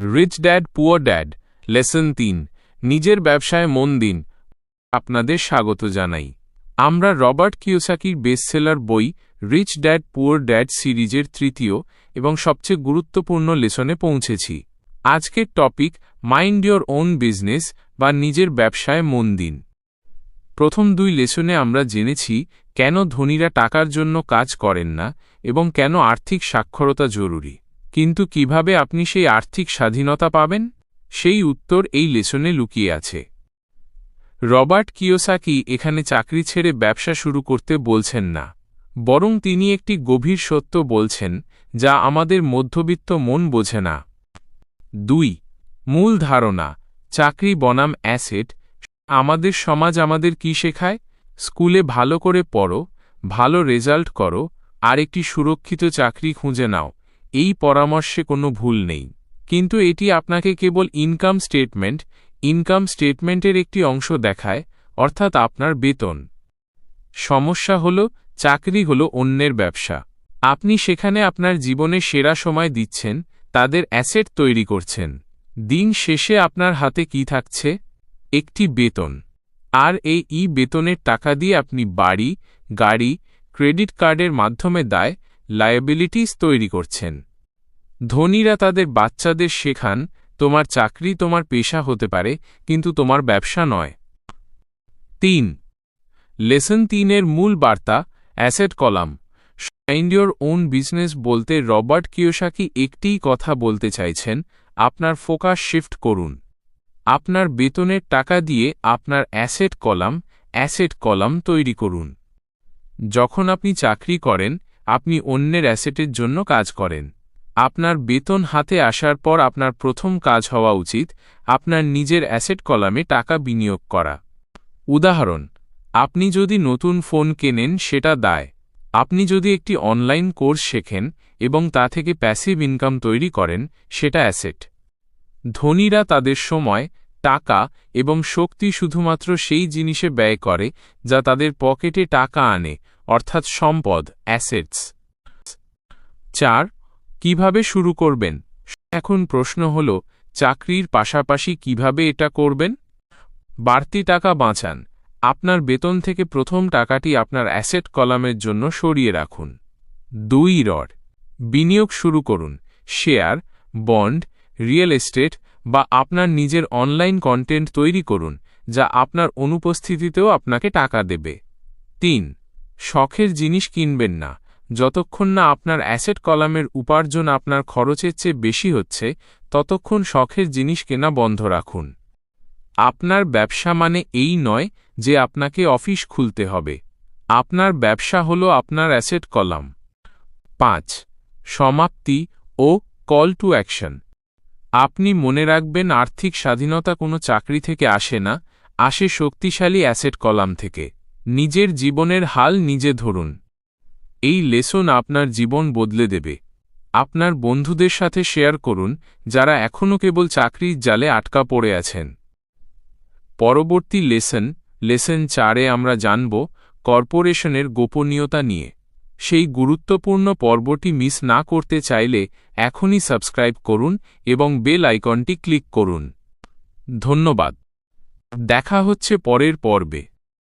Rich dad poor dad lesson তিন, নিজের ব্যবসায় মন দিন। আপনাদের স্বাগত জানাই। আমরা রবার্ট কিওসাকির বেস্টসেলার বই রিচ ড্যাড পুয়ার ড্যাড সিরিজের তৃতীয় এবং সবচেয়ে গুরুত্বপূর্ণ লেসনে পৌঁছেছি। আজকের topic mind your own business বা নিজের ব্যবসায় মন দিন। প্রথম দুই লেসনে আমরা জেনেছি কেন ধনীরা টাকার জন্য কাজ করেন না এবং কেন আর্থিক সাক্ষরতা জরুরি। কিন্তু কীভাবে আপনি সেই আর্থিক স্বাধীনতা পাবেন? সেই উত্তর এই লেসনে লুকিয়ে আছে। রবার্ট কিওসাকি এখানে চাকরি ছেড়ে ব্যবসা শুরু করতে বলছেন না, বরং তিনি একটি গভীর সত্য বলছেন, যা আমাদের মধ্যবিত্ত মন বোঝে না। দুই, মূল ধারণা, চাকরি বনাম অ্যাসেট, আমাদের সমাজ আমাদের কি শেখায়? স্কুলে ভালো করে পড়ো, ভালো রেজাল্ট করো আর একটি সুরক্ষিত চাকরি খুঁজে নাও। এই পরামর্শে কোনো ভুল নেই। কিন্তু এটি আপনাকে কেবল ইনকাম স্টেটমেন্ট ইনকাম স্টেটমেন্টের একটি অংশ দেখায়, অর্থাৎ আপনার বেতন। সমস্যা হল, চাকরি হল অন্যের ব্যবসা। আপনি সেখানে আপনার জীবনে সেরা সময় দিচ্ছেন, তাদের অ্যাসেট তৈরি করছেন। দিন শেষে আপনার হাতে কি থাকছে? একটি বেতন। আর এই ই বেতনের টাকা দিয়ে আপনি বাড়ি, গাড়ি, ক্রেডিট কার্ডের মাধ্যমে দায় লায়াবিলিটিস তৈরি করছেন। ধনীরা তাদের বাচ্চাদের শেখান, তোমার চাকরি তোমার পেশা হতে পারে, কিন্তু তোমার ব্যবসা নয়। তিন, লেসন তিনের মূল বার্তা, asset column. Find your own business বলতে রবার্ট কিয়োসাকি একটিই কথা বলতে চাইছেন, আপনার ফোকাস শিফট করুন। আপনার বেতনের টাকা দিয়ে আপনার অ্যাসেট কলাম অ্যাসেট কলাম তৈরি করুন। যখন আপনি চাকরি করেন আপনি অন্যের অ্যাসেটের জন্য কাজ করেন। আপনার বেতন হাতে আসার পর আপনার প্রথম কাজ হওয়া উচিত, আপনার নিজের অ্যাসেট কলামে টাকা বিনিয়োগ করা। উদাহরণ, আপনি যদি নতুন ফোন কেনেন সেটা দায়। আপনি যদি একটি অনলাইন কোর্স শেখেন এবং তা থেকে প্যাসিভ ইনকাম তৈরি করেন, সেটা অ্যাসেট। ধনীরা তাদের সময়, টাকা এবং শক্তি শুধুমাত্র সেই জিনিসে ব্যয় করে, যা তাদের পকেটে টাকা আনে অর্থাৎ সম্পদ অ্যাসেটস চার, কীভাবে শুরু করবেন? এখন প্রশ্ন হল, চাকরির পাশাপাশি কীভাবে এটা করবেন? বাড়তি টাকা বাঁচান। আপনার বেতন থেকে প্রথম টাকাটি আপনার অ্যাসেট কলামের জন্য সরিয়ে রাখুন। দুই রড বিনিয়োগ শুরু করুন। শেয়ার বন্ড রিয়েল এস্টেট বা আপনার নিজের অনলাইন কন্টেন্ট তৈরি করুন, যা আপনার অনুপস্থিতিতেও আপনাকে টাকা দেবে। তিন শখের জিনিস কিনবেন না। যতক্ষণ না আপনার অ্যাসেট কলামের উপার্জন আপনার খরচের চেয়ে বেশি হচ্ছে, ততক্ষণ শখের জিনিস কেনা বন্ধ রাখুন। আপনার ব্যবসা মানে এই নয় যে আপনাকে অফিস খুলতে হবে। আপনার ব্যবসা হল আপনার অ্যাসেট কলাম। পাঁচ, সমাপ্তি ও কল টু অ্যাকশন আপনি মনে রাখবেন আর্থিক স্বাধীনতা কোনো চাকরি থেকে আসে না, আসে শক্তিশালী অ্যাসেট কলাম থেকে। নিজের জীবনের হাল নিজে ধরুন। এই লেসন আপনার জীবন বদলে দেবে। আপনার বন্ধুদের সাথে শেয়ার করুন, যারা এখনও কেবল চাকরির জালে আটকা পড়ে আছেন। পরবর্তী লেসন লেসন চারে আমরা জানব কর্পোরেশনের গোপনীয়তা নিয়ে। সেই গুরুত্বপূর্ণ পর্বটি মিস না করতে চাইলে এখনই সাবস্ক্রাইব করুন এবং বেল আইকনটি ক্লিক করুন। ধন্যবাদ। দেখা হচ্ছে পরের পর্বে।